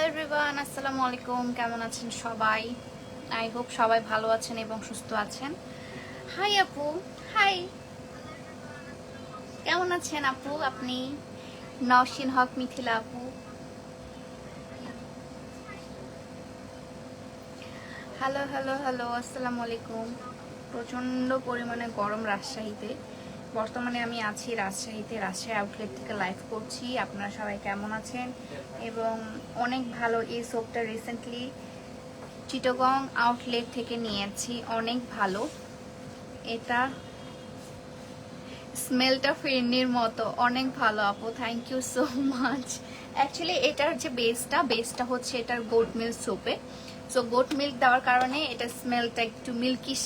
Hello everyone আসসালামু আলাইকুম কেমন আছেন সবাই? আই হোপ সবাই ভালো আছেন এবং সুস্থ আছেন। হাই আপু। হাই কেমন আছেন, আপু? আপনি? নওশিন হক মিথিলা, আপু। হ্যালো হ্যালো হ্যালো আসসালামু আলাইকুম প্রচণ্ড পরিমাণে গরম রাজশাহীতে। বর্তমানে আমি আছি রাজশাহীতে, রাজশাহী আউটলেট থেকে লাইভ করছি। আপনারা সবাই কেমন আছেন? এবং অনেক ভালো এই সোপটা রিসেন্টলি চিটগং আউটলেট থেকে নিয়েছি। অনেক ভালো। এটা স্মেলটা ফিরনির মতো। অনেক ভালো আপু thank you so much actually এটার যে বেসটা বেসটা হচ্ছে এটার গোট মিল্ক সোপে সো গোট মিল্ক দেওয়ার কারণে এটা স্মেলটা একটু মিল্কিশ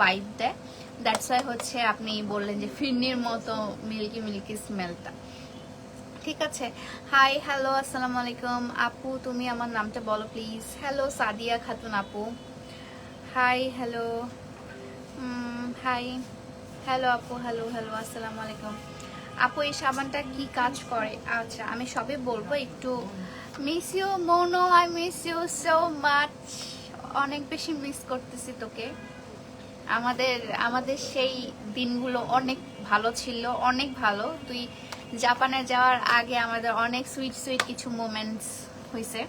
ভাইব দেয়। দ্যাটস ওয়াই হচ্ছে আপনি বললেন যে ফিরনির মতো মিল্কি মিল্কি স্মেলটা ঠিক আছে? হাই হ্যালো আসসালামু আলাইকুম। আপু, তুমি আমার নামটা বলো প্লিজ হ্যালো সাদিয়া খাতুন আপু। হাই হ্যালো হাই হ্যালো আপু হ্যালো হ্যালো আসসালামু আলাইকুম। আপু, এই সাবানটা কি কাজ করে? আচ্ছা আমি সবে বলব একটু। Miss you mono I miss you so much অনেক বেশি মিস করতেছি তোকে। আমাদের আমাদের সেই দিনগুলো অনেক ভালো ছিল, অনেক ভালো। তুই জাপানে যাওয়ার আগে আমাদের অনেক সুইট সুইট কিছু মোমেন্টস হয়েছে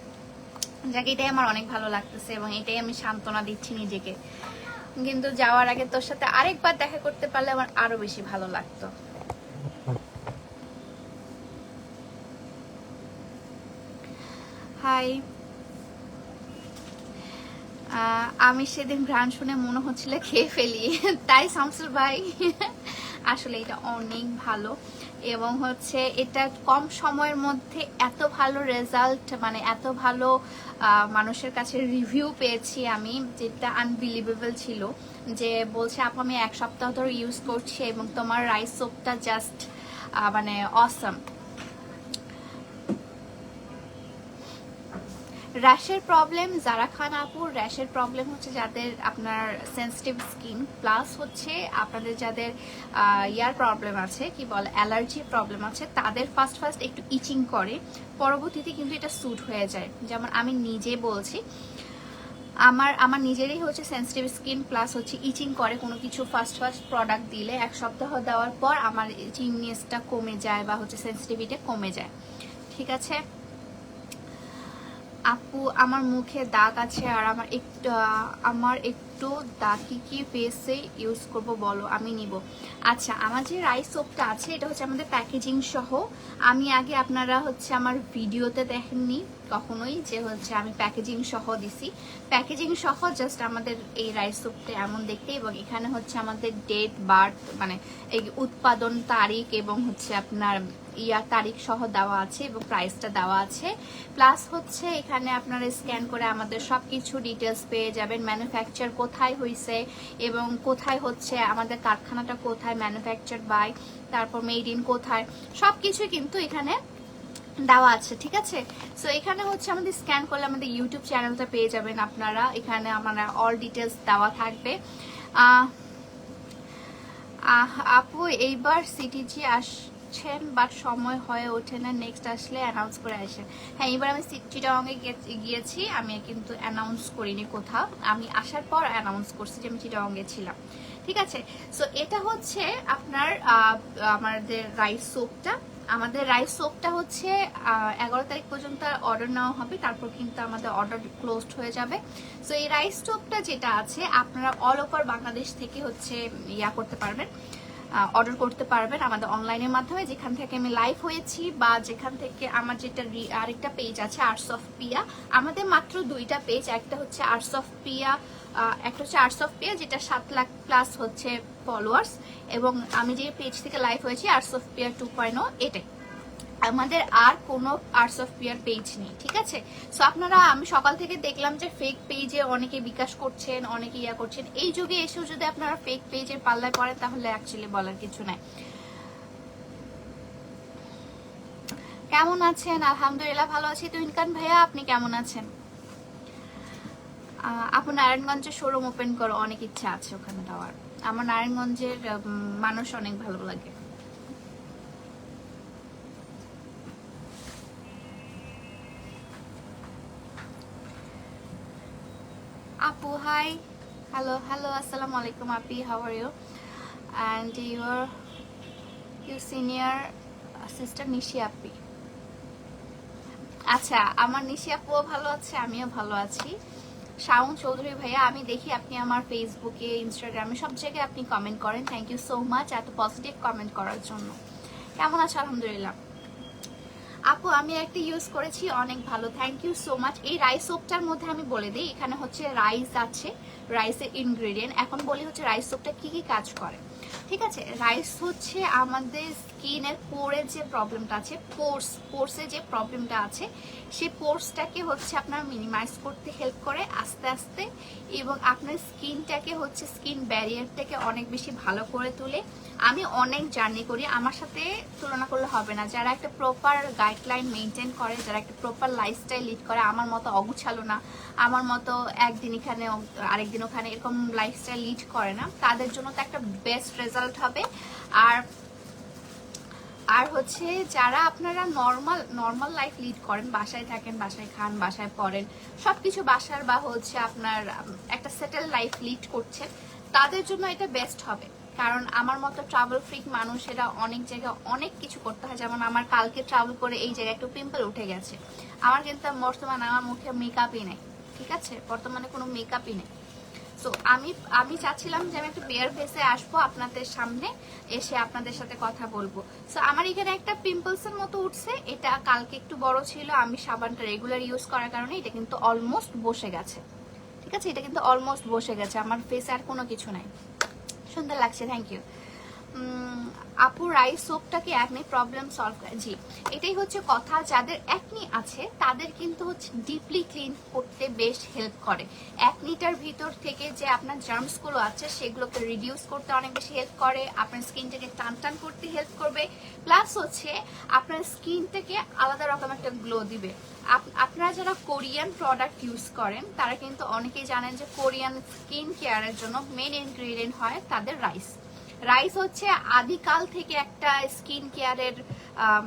যাকে, এটাই আমার অনেক ভালো লাগতেছে এবং এটাই আমি সান্ত্বনা দিচ্ছি নিজেকে। কিন্তু যাওয়ার আগে তোর সাথে আরেকবার দেখা করতে পারলে আমার আরও বেশি ভালো লাগতো। হাই আমি সেদিন ঘ্রাণ শুনে মনে হচ্ছিল খেয়ে ফেলি। তাই শামসুল ভাই, আসলে এটা অনেক ভালো। এবং হচ্ছে এটা কম সময়ের মধ্যে এত ভালো রেজাল্ট মানে এত ভালো মানুষের কাছে রিভিউ পেয়েছি আমি, যেটা আনবিলিভেবল ছিল। যে বলছে, আপ, আমি এক সপ্তাহ ধরে ইউজ করছি এবং তোমার রাইস সোপটা জাস্ট মানে অসম র্যাশের প্রবলেম, যারা খান আপুর র্যাশের প্রবলেম হচ্ছে যাদের আপনার সেন্সিটিভ স্কিন প্লাস হচ্ছে আপনাদের যাদের ইয়ার প্রবলেম আছে, কি বলে অ্যালার্জির প্রবলেম আছে, তাদের ফার্স্ট ফার্স্ট একটু ইচিং করে। পরবর্তীতে কিন্তু এটা স্যুট হয়ে যায়। যেমন আমি নিজে বলছি, আমার আমার নিজেরই হচ্ছে সেন্সিটিভ স্কিন প্লাস হচ্ছে ইচিং করে কোনো কিছু ফার্স্ট ফার্স্ট প্রোডাক্ট দিলে এক সপ্তাহ দেওয়ার পর আমার ইচিংনেসটা কমে যায় বা হচ্ছে সেন্সিটিভিটি কমে যায়। ঠিক আছে? আপু, আমার মুখে দাগ আছে আর আমার একটু আমার একটু দাগ কি কি ফেসে ইউজ করব বলো? আমি নিব। আচ্ছা আমার যে রাইস সোপটা আছে, এটা হচ্ছে আমাদের প্যাকেজিং সহ। আমি আগে আপনারা হচ্ছে আমার ভিডিওতে দেখেননি, কখনোই যে হচ্ছে আমি প্যাকেজিং সহ দিছি। প্যাকেজিং সহ জাস্ট আমাদের এই রাইস সোপটা এমন দেখতে এবং এখানে হচ্ছে আমাদের ডেট বার্থ মানে এই উৎপাদন তারিখ এবং হচ্ছে আপনার ইয়ার তারিখ সহ দেওয়া আছে এবং প্রাইসটা দেওয়া আছে। প্লাস হচ্ছে এখানে আপনারা স্ক্যান করে আমাদের সব কিছু ডিটেলস পেয়ে যাবেন ম্যানুফ্যাকচার কোথায় হয়েছে এবং কোথায় হচ্ছে, আমাদের কারখানাটা কোথায় ম্যানুফ্যাকচার বাই তারপর মেড ইন কোথায় সব কিছু কিন্তু এখানে দেওয়া আছে, ঠিক আছে? সো এখানে হচ্ছে আমাদের স্ক্যান করলে আমাদের ইউটিউব চ্যানেলটা পেয়ে যাবেন আপনারা। এখানে আমার অল ডিটেলস দেওয়া থাকবে। আপু, এইবার সিটিজি আসছেন বাট সময় হয়ে ওঠে না নেক্সট আসলে অ্যানাউন্স করে আসেন হ্যাঁ এবার আমি চিটাগংয়ে গিয়েছি, আমি কিন্তু অ্যানাউন্স করিনি কোথাও। আমি আসার পর অ্যানাউন্স করছি যে আমি চিটাগংয়ে ছিলাম। ঠিক আছে? সো এটা হচ্ছে আপনার আমাদের রাইস সোপটা আমাদের রাইস সোপটা হচ্ছে এগারো তারিখ পর্যন্ত অর্ডার নেওয়া হবে, তারপর কিন্তু আমাদের অর্ডার ক্লোজড হয়ে যাবে। সো এই রাইস সোপটা যেটা আছে, আপনারা অল ওভার বাংলাদেশ থেকে হচ্ছে, ইয়া করতে পারবেন। অর্ডার করতে পারবেন আমাদের অনলাইনের মাধ্যমে। যেখান থেকে আমি লাইভ হয়েছি বা যেখান থেকে আমার যেটা আরেকটা পেজ আছে আর্টস অফ পিয়া আমাদের মাত্র দুইটা পেজ একটা হচ্ছে আর্টস অফ পিয়া একটা হচ্ছে আর্টস অফ পিয়া যেটা সাত লাখ প্লাস হচ্ছে ফলোয়ার্স এবং আমি যে পেজ থেকে লাইভ হয়েছি arts of Pia to point এটাই। আমাদের আর কোনো আর্টস অফ পিয়ার পেজ নেই ঠিক আছে? সো আপনারা আমি সকাল থেকে দেখলাম যে ফেক পেজে অনেকে বিকাশ করছেন অনেকে ইয়া করছেন। এই যুগে এসেও যদি আপনারা ফেক পেজের পাল্লায় পড়েন তাহলে অ্যাকচুয়ালি বলার কিছু নাই। কেমন আছেন? আলহামদুলিল্লাহ ভালো আছি। তো ইনকান ভাইয়া আপনি কেমন আছেন? আহ, আপু নারায়ণগঞ্জে শোরুম ওপেন করো অনেক ইচ্ছা আছে ওখানে দেওয়ার আমার নারায়ণগঞ্জের মানুষ অনেক ভালো লাগে। Hi. Hello, hello, assalamu alaikum, Api. How are you? And your your senior sister Nishi Api. আচ্ছা আমার নিশি আপুও ভালো আছে আমিও ভালো আছি শাওন চৌধুরী ভাইয়া আমি দেখি আপনি আমার ফেসবুকে ইনস্টাগ্রামে সব জায়গায় আপনি কমেন্ট করেন থ্যাংক ইউ সো মাচ এত পজিটিভ কমেন্ট করার জন্য কেমন আছে আলহামদুলিল্লাহ আপু, আমি একটা ইউজ করেছি, অনেক ভালো। থ্যাংক ইউ সো মাচ এই রাইস সোপটার মধ্যে আমি বলে দিই, এখানে হচ্ছে রাইস আছে রাইসের ইনগ্রেডিয়েন্ট এখন বলি হচ্ছে রাইস সোপটা কি কি কাজ করে। ঠিক আছে? রাইস হচ্ছে আমাদের স্কিনের পোরে যে প্রবলেমটা আছে পোর্স পোর্সে যে প্রবলেমটা আছে, সেই পোর্সটাকে হচ্ছে আপনার মিনিমাইজ করতে হেল্প করে আস্তে আস্তে এবং আপনার স্কিনটাকে হচ্ছে স্কিন ব্যারিয়ারটাকে অনেক বেশি ভালো করে তোলে। আমি অনেক জার্নি করি, আমার সাথে তুলনা করলে হবে না। যারা একটা প্রপার গাইডলাইন মেনটেন করে, যারা একটা প্রপার লাইফস্টাইল লিড করে, আমার মতো অগুছালো না, আমার মতো একদিন এখানে, আরেকদিন ওখানে এরকম লাইফস্টাইল লিড করে না, তাদের জন্য তো একটা বেস্ট রেজাল্ট হবে। আর আর হচ্ছে যারা আপনারা নর্মাল নর্মাল লাইফ লিড করেন, বাসায় থাকেন, বাসায় খান, বাসায় পড়েন সব কিছু বাসার বা হচ্ছে আপনার একটা সেটেল লাইফ লিড করছেন, তাদের জন্য এটা বেস্ট হবে। কারণ আমার মতো ট্রাভেল ফ্রিক মানুষেরা অনেক জায়গায় অনেক কিছু করতে হয়। যেমন আমার কালকে ট্রাভেল করে এই জায়গায় একটু পিম্পল উঠে গেছে। আমার কিন্তু বর্তমানে আমার মুখে মেকআপই নেই, ঠিক আছে? বর্তমানে কোনো মেকআপই নেই। সো আমি আমি চাচ্ছিলাম যে আমি একটু বেয়ার ফেসে আসব আপনাদের সামনে, এসে আপনাদের সাথে কথা বলব। সো আমার এখানে একটা পিম্পলসের মতো উঠছে, এটা কালকে একটু বড় ছিল, আমি সাবানটা রেগুলার ইউজ করার কারণে এটা কিন্তু অলমোস্ট বসে গেছে। ঠিক আছে? এটা কিন্তু অলমোস্ট বসে গেছে, আমার ফেসে আর কোনো কিছু নাই। সুন্দর লাগছে থ্যাংক ইউ আপু রাইস সোপটাকে একনি প্রবলেম সলভ করে। জি, এটাই হচ্ছে কথা। যাদের একনি আছে, তাদের কিন্তু হচ্ছে ডিপলি ক্লিন করতে বেশ হেল্প করে। একনিটার ভিতর থেকে যে আপনার জার্মসগুলো আছে, সেগুলোকে রিডিউস করতে অনেক বেশি হেল্প করে। আপনার স্কিনটাকে টান টান করতে হেল্প করবে। প্লাস হচ্ছে, আপনার স্কিনটাকে আলাদা রকম একটা গ্লো দিবে। আপ- আপনারা যারা কোরিয়ান প্রোডাক্ট ইউজ করেন, তারা কিন্তু অনেকেই জানেন যে কোরিয়ান স্কিন কেয়ারের জন্য মেন ইনগ্রিডিয়েন্ট হয় তাদের রাইস রাইস হচ্ছে আদিকাল থেকে একটা স্কিন কেয়ারের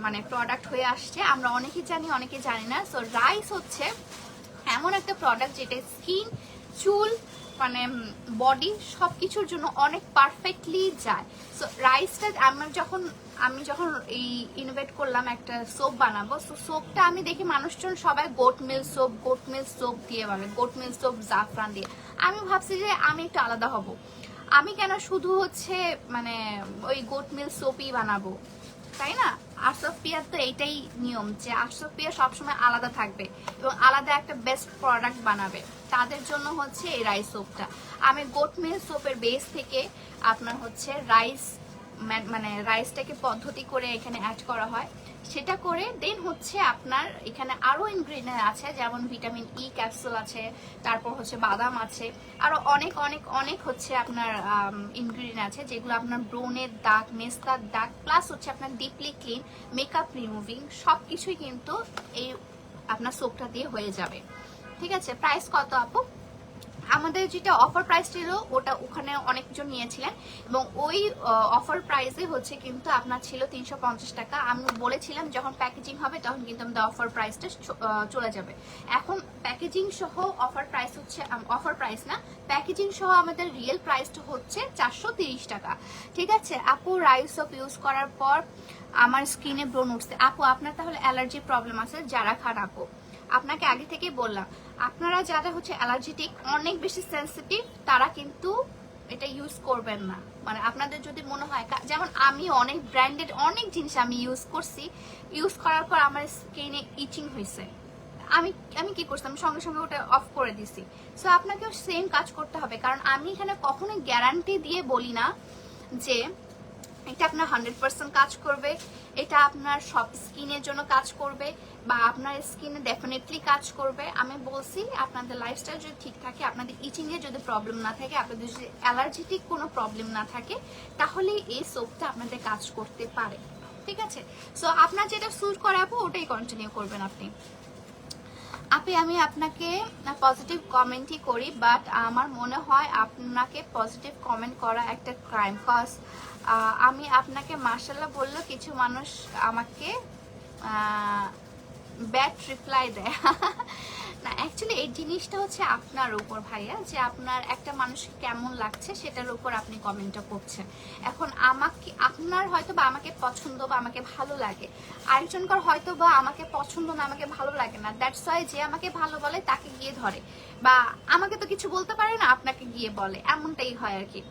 মানে প্রোডাক্ট হয়ে আসছে। আমরা অনেকেই জানি অনেকে জানি না। সো রাইস হচ্ছে এমন একটা প্রোডাক্ট যেটা স্কিন চুল মানে বডি সব কিছুর জন্য অনেক পারফেক্টলি যায়। সো রাইসটা আমার যখন, আমি যখন এই ইনোভেট করলাম একটা সোপ বানাবো সো সোপটা আমি দেখি মানুষজন সবাই goat milk soap goat milk soap দিয়ে বলে গোট মিল সোপ জাফরান দিয়ে। আমি ভাবছি যে আমি একটু আলাদা হব। আমি কেন শুধু হচ্ছে মানে ওই গোট মিল সোপই বানাবো? তাই না? আশরফ পিয়ার তো এইটাই নিয়ম যে আশরফ পিয়া সবসময় আলাদা থাকবে এবং আলাদা একটা বেস্ট প্রোডাক্ট বানাবে। তাদের জন্য হচ্ছে এই রাইস সোপটা আমি গোট মিল সোপের বেস থেকে আপনার হচ্ছে রাইস মানে রাইসটাকে পদ্ধতি করে এখানে অ্যাড করা হয়। সেটা করে দেন হচ্ছে আপনার এখানে আরও ইনগ্রিডিয়েন্ট আছে, যেমন ভিটামিন ই ক্যাপসুল আছে, তারপর হচ্ছে বাদাম আছে আরও অনেক অনেক অনেক হচ্ছে আপনার ইনগ্রিডিয়েন্ট আছে, যেগুলো আপনার ব্রোনের দাগ, মেস্তার দাগ প্লাস হচ্ছে আপনার ডিপলি ক্লিন মেকআপ রিমুভিং সব কিছুই কিন্তু এই আপনার সোপটা দিয়ে হয়ে যাবে। ঠিক আছে? প্রাইস কত আপু? আমাদের যেটা অফার প্রাইস ছিল, ওটা ওখানে অনেকজন নিয়েছিলেন। এবং ওই অফার প্রাইসে হচ্ছে কিন্তু আপনার ছিল তিনশো পঞ্চাশ টাকা। আমি বলেছিলাম যখন প্যাকেজিং হবে তখন কিন্তু আমাদের অফার প্রাইসটা চলে যাবে। এখন প্যাকেজিং সহ অফার প্রাইস হচ্ছে অফার প্রাইস না প্যাকেজিং সহ আমাদের রিয়েল প্রাইসটা হচ্ছে চারশো টাকা। ঠিক আছে? আপু রাইস অফ ইউজ করার পর আমার স্কিনে ব্রণ উঠছে। আপু, আপনার তাহলে অ্যালার্জি প্রবলেম আছে? যারা খান আপু। আপনাকে আগে থেকেই বললাম আপনারা যারা হচ্ছে অ্যালার্জেটিক, অনেক বেশি সেন্সিটিভ তারা কিন্তু এটা ইউজ করবেন না। মানে আপনাদের যদি মনে হয় যেমন আমি অনেক ব্র্যান্ডেড অনেক জিনিস আমি ইউজ করছি ইউজ করার পর আমার স্কিনে ইচিং হয়েছে। আমি আমি কি করছি? আমি সঙ্গে সঙ্গে ওটা অফ করে দিছি। সো আপনাকেও সেম কাজ করতে হবে। কারণ আমি এখানে কখনোই গ্যারান্টি দিয়ে বলি না যে এটা আপনার হান্ড্রেড পার্সেন্ট কাজ করবে। এটা আপনার সব স্কিনের জন্য কাজ করবে বা আপনার স্কিনে ডেফিনেটলি কাজ করবে। আমি বলছি, আপনাদের লাইফস্টাইল যদি ঠিক থাকে, আপনাদের ইচিং এর যদি প্রবলেম না থাকে, আপনাদের যদি অ্যালার্জেটিক কোনো প্রবলেম না থাকে, তাহলে এই সোপটা আপনাদের কাজ করতে পারে। ঠিক আছে? সো আপনার যেটা স্যুট করাবো, ওটাই কন্টিনিউ করবেন আপনি। আপনি আমি আপনাকে পজিটিভ কমেন্টই করি বাট আমার মনে হয় আপনাকে পজিটিভ কমেন্ট করা একটা ক্রাইম কজ আমি আপনাকে মার্শাল্লাহ বললেও কিছু মানুষ আমাকে ব্যাড রিপ্লাই দেয়। না অ্যাকচুয়ালি এই জিনিসটা হচ্ছে আপনার উপর ভাইয়া, যে আপনার একটা মানুষ কেমন লাগছে সেটার উপর আপনি কমেন্টটা করছেন। এখন আমাকে, আপনার হয়তো বা আমাকে পছন্দ বা আমাকে ভালো লাগে। আরেকজনকার হয়তো বা আমাকে পছন্দ না, আমাকে ভালো লাগে না। দ্যাটস ওয়াই যে আমাকে ভালো বলে তাকে গিয়ে ধরে। বা আমাকে তো কিছু বলতে পারে না, আপনাকে গিয়ে বলে। এমনটাই হয় আর কি।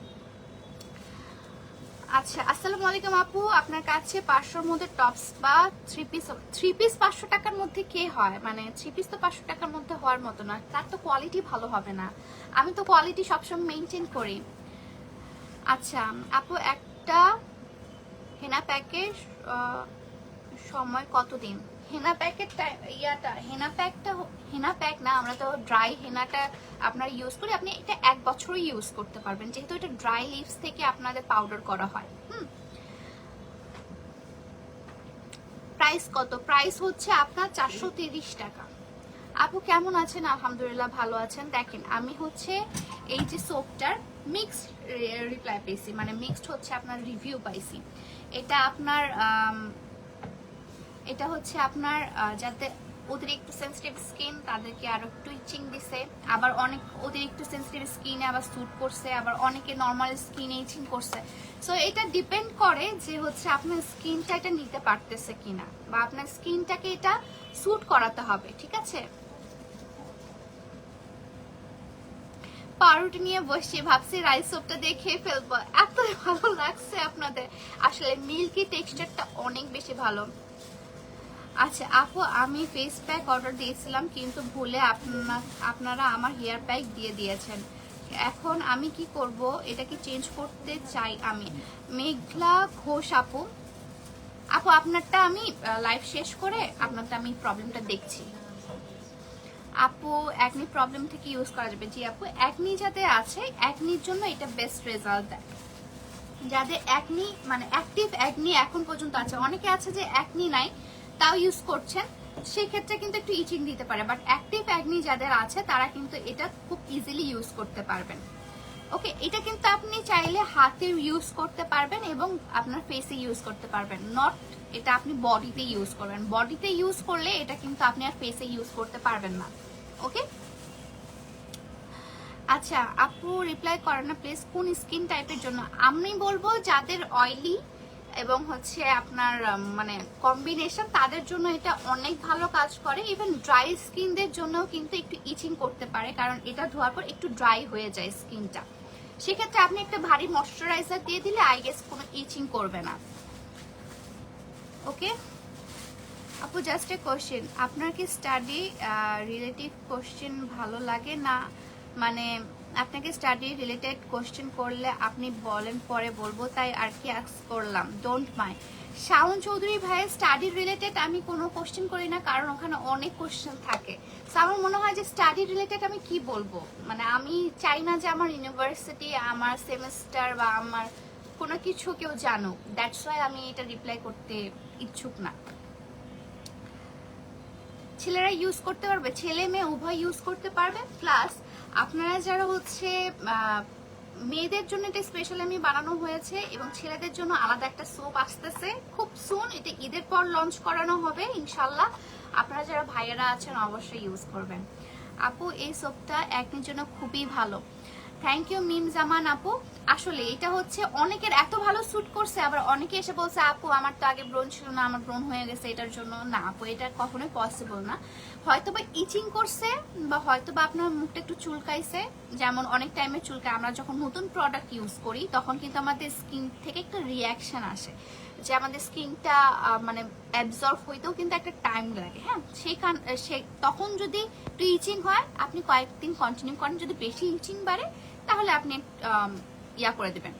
আচ্ছা আসসালামু আলাইকুম আপু। আপনার কাছে পাঁচশোর মধ্যে টপস বা থ্রি পিস থ্রি পিস পাঁচশো টাকার মধ্যে কে হয়? মানে থ্রি পিস তো পাঁচশো টাকার মধ্যে হওয়ার মতো না, তার তো কোয়ালিটি ভালো হবে না। আমি তো কোয়ালিটি সবসময় মেনটেন করি। আচ্ছা আপু, একটা হেনা প্যাকের সময় কতদিন? হেনা প্যাকের ইয়াটা, হেনা প্যাকটা হেনা প্যাক না, আমরা তো ড্রাই হেনাটা আপনার ইউজ করি, আপনি এটা এক বছরই ইউজ করতে পারবেন, যেহেতু এটা ড্রাই লিভস থেকে আপনাদের পাউডার করা হয়, হুম? প্রাইস কত? প্রাইস হচ্ছে আপনার চারশো টাকা। আপু কেমন আছেন? আলহামদুলিল্লাহ ভালো আছেন। দেখেন, আমি হচ্ছে এই যে সোপটার মিক্স রিপ্লাই পেয়েছি মানে মিক্সড হচ্ছে আপনার রিভিউ পাইছি। এটা আপনার এটা হচ্ছে আপনার যাতে অতিরিক্ত সেন্সিটিভ স্কিন তাদেরকে আরও একটু ইচিং দিছে। আবার অনেক অতিরিক্ত সেন্সিটিভ স্কিনে আবার স্যুট করছে, আবার অনেকে নর্মাল স্কিনে ইচিং করছে। সো এটা ডিপেন্ড করে যে হচ্ছে আপনার স্কিনটা এটা নিতে পারতেছে কিনা, বা আপনার স্কিনটাকে এটা স্যুট করাতে হবে, ঠিক আছে? পাউরুটি নিয়ে বসছি ভাবছি রাইস সোপটা দিয়ে খেয়ে ফেলব। এত ভালো লাগছে আপনাদের। আসলে মিল্কি টেক্সচারটা অনেক বেশি ভালো। আচ্ছা আপু, আমি ফেস প্যাক অর্ডার দিয়েছিলাম, কিন্তু ভুলে আপনা, আপনারা আমার হেয়ার প্যাক দিয়ে দিয়েছেন। এখন আমি কি করব? এটাকে চেঞ্জ করতে চাই আমি? মেঘলা ঘোষ, আপু। আপু, আপনারটা আমি লাইভ শেষ করে আপনারটা আমি প্রবলেমটা দেখছি। আপু একনি প্রবলেম থেকে ইউজ করা যাবে। জি, আপু একনি যাতে আছে একনির জন্য এটা বেস্ট রেজাল্ট দেয় যাদের একনি মানে অ্যাক্টিভ একনি এখন পর্যন্ত আছে, অনেকে আছে যে একনি নাই তাও ইউজ করছেন, সেক্ষেত্রে কিন্তু একটু ইচিং দিতে পারে। বাট অ্যাক্টিভ অ্যাগনি যাদের আছে, তারা কিন্তু এটা খুব ইজিলি ইউজ করতে পারবেন। ওকে এটা কিন্তু আপনি চাইলে হাতে ইউজ করতে পারবেন এবং আপনার ফেসে ইউজ করতে পারবেন। নট এটা আপনি বডিতে ইউজ করবেন। বডিতে ইউজ করলে এটা কিন্তু আপনি আর ফেসে ইউজ করতে পারবেন না। ওকে আচ্ছা আপু রিপ্লাই করেন না প্লিজ কোন স্কিন টাইপের জন্য? আমি বলব যাদের অয়েলি এবং হচ্ছে আপনার মানে কম্বিনেশন তাদের জন্য এটা অনেক ভালো কাজ করে। ইভেন ড্রাই স্কিনদের জন্যও কিন্তু একটু ইচিং করতে পারে, কারণ এটা ধোয়ার পর একটু ড্রাই হয়ে যায় স্কিনটা সেক্ষেত্রে আপনি একটা ভারী ময়শ্চারাইজার দিয়ে দিলে আই গেস কোনো ইচিং করবে না। ওকে আপু জাস্ট এ কোশ্চেন আপনার কি স্টাডি রিলেটিভ কোশ্চেন ভালো লাগে না? মানে আপনাকে স্টাডি রিলেটেড কোশ্চেন করলে আপনি বলেন, পরে বলব, তাই আর কি আক্স করলাম। ডোন্ট মাইন্ড শাওন চৌধুরী ভাইয়ের স্টাডি রিলেটেড আমি কোনো কোশ্চেন করি না, কারণ ওখানে অনেক কোশ্চেন থাকে। আমার মনে হয় যে স্টাডি রিলেটেড আমি কি বলব? মানে আমি চাই না যে আমার ইউনিভার্সিটি আমার সেমিস্টার বা আমার কোনো কিছু কেউ জানুক। দ্যাটস ওয়াই আমি এটা রিপ্লাই করতে ইচ্ছুক না। ছেলেরা ইউজ করতে পারবে? ছেলে মেয়ে উভয় ইউজ করতে পারবে? প্লাস আপনারা যারা হচ্ছে মেয়েদের জন্য এটা স্পেশাল আমি বানানো হয়েছে এবং ছেলেদের জন্য আলাদা একটা সোপ আসতেছে। খুব সুন এটা ঈদের পর লঞ্চ করানো হবে ইনশাল্লাহ আপনারা যারা ভাইয়েরা আছেন, অবশ্যই ইউজ করবেন। আপু, এই সোপটা একদিনের জন্য খুবই ভালো। থ্যাংক ইউ মিম জামান আপু। আসলে এটা হচ্ছে অনেকের এত ভালো স্যুট করছে, আবার অনেকে এসে বলছে, আপু, আমার তো আগে ব্রণ ছিল না, আমার ব্রণ হয়ে গেছে এটার জন্য। না, আপু, এটা কখনোই পসিবল না। হয়তো বা ইচিং করছে, বা হয়তো বা আপনার মুখটা একটু চুলকাইছে। যেমন অনেক টাইমে চুলকায়, আমরা যখন নতুন প্রোডাক্ট ইউজ করি, তখন কিন্তু আমাদের স্কিন থেকে একটা রিয়াকশন আসে। যে আমাদের স্কিনটা মানে অ্যাবজর্ব হইতেও কিন্তু একটা টাইম লাগে হ্যাঁ? সেই সে, তখন যদি একটু ইচিং হয়, আপনি কয়েকদিন কন্টিনিউ করেন, যদি বেশি ইচিং বাড়ে, তাহলে আপনি ইয়া করে দেবেন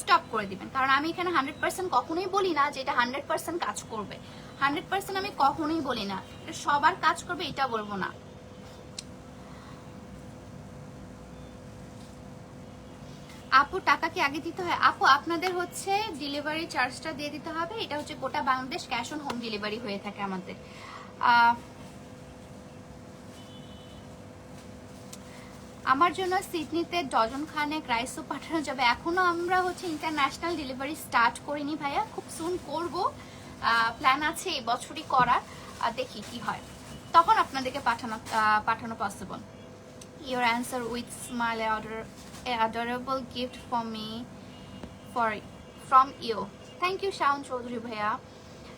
স্টপ করে দিবেন। কারণ আমি এখানে হান্ড্রেড পার্সেন্ট কখনোই বলি না যে এটা হান্ড্রেড পার্সেন্ট কাজ করবে। হান্ড্রেড পার্সেন্ট আমি কখনোই বলি না। এটা সবার কাজ করবে, এটা বলব না। আপু টাকা কি আগে দিতে হয়। আপু, আপনাদের হচ্ছে ডেলিভারি চার্জটা দিয়ে দিতে হবে। এটা হচ্ছে গোটা Bangladesh cash on home delivery হয়ে থাকে আমাদের। আমার জন্য সিডনিতে ডজন খানেক রাইসও পাঠানো যাবে। এখনও আমরা হচ্ছে ইন্টারন্যাশনাল ডেলিভারি স্টার্ট করিনি ভাইয়া। খুব সুন করব। প্ল্যান আছে এই বছরই করার। দেখি কি হয়। তখন আপনাদেরকে পাঠানো পাঠানো possible your answer with with smile an adorable gift for me for from you. Thank you shaun choudhury bhaiya.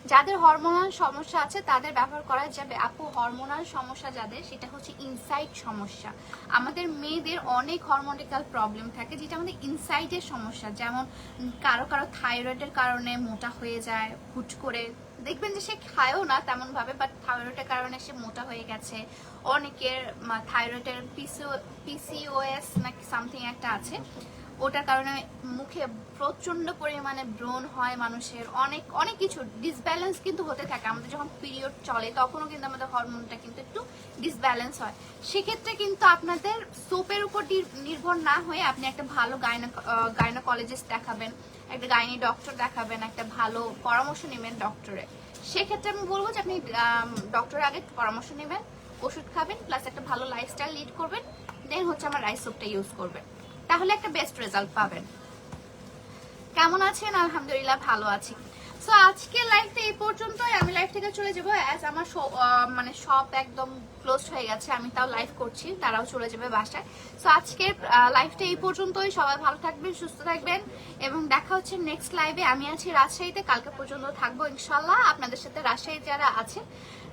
যাদের হরমোনাল সমস্যা আছে, তাদের ব্যবহার করা যাবে। আপু হরমোনাল সমস্যা যাদের, সেটা হচ্ছে ইনসাইড সমস্যা। আমাদের মেয়েদের অনেক হরমোনিক্যাল প্রবলেম থাকে, যেটা আমাদের ইনসাইডের সমস্যা। যেমন কারও কারও থাইরয়েডের কারণে মোটা হয়ে যায়, হুট করে। দেখবেন যে সে খায়ও না তেমন ভাবে বাট থাইরয়েডের কারণে সে মোটা হয়ে গেছে। অনেকের থাইরয়েডের পিসিও পিসিওএস নাকি সামথিং একটা আছে। ওটার কারণে মুখে প্রচণ্ড পরিমাণে ব্রণ হয় মানুষের। অনেক অনেক কিছু ডিসব্যালেন্স কিন্তু হতে থাকে। আমাদের যখন পিরিয়ড চলে, তখনও কিন্তু আমাদের হরমোনটা কিন্তু একটু ডিসব্যালেন্স হয়। সেক্ষেত্রে কিন্তু আপনাদের সোপের উপর নির- নির্ভর না হয়ে আপনি একটা ভালো গাইনা গাইনোকলজিস্ট দেখাবেন, একটা গাইনি ডক্টর দেখাবেন, একটা ভালো পরামর্শ নেবেন ডক্টরে সেক্ষেত্রে আমি বলব যে আপনি ডক্টরের আগে পরামর্শ নেবেন, ওষুধ খাবেন প্লাস একটা ভালো লাইফস্টাইল লিড করবেন দেন হচ্ছে আমার রাইস সোপটা ইউজ করবেন। তাহলে একটা বেস্ট রেজাল্ট পাবেন। কেমন আছেন? আলহামদুলিল্লাহ ভালো আছি। সো আজকে লাইফটা এই পর্যন্তই। আমি লাইফ থেকে চলে যাব। অ্যাজ আমার মানে সব একদম ক্লোজ হয়ে গেছে, আমি তাও লাইভ করছি, তারাও চলে যাবে বাসায়। সো আজকের লাইফটা এই পর্যন্তই। সবাই ভালো থাকবেন, সুস্থ থাকবেন, এবং দেখা হচ্ছে নেক্সট লাইভে আমি আছি রাজশাহীতে, কালকে পর্যন্ত থাকব ইনশাল্লাহ আপনাদের সাথে রাজশাহী যারা আছে,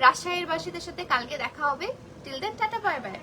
রাজশাহীর বাসীদের সাথে কালকে দেখা হবে। Till then tata bye bye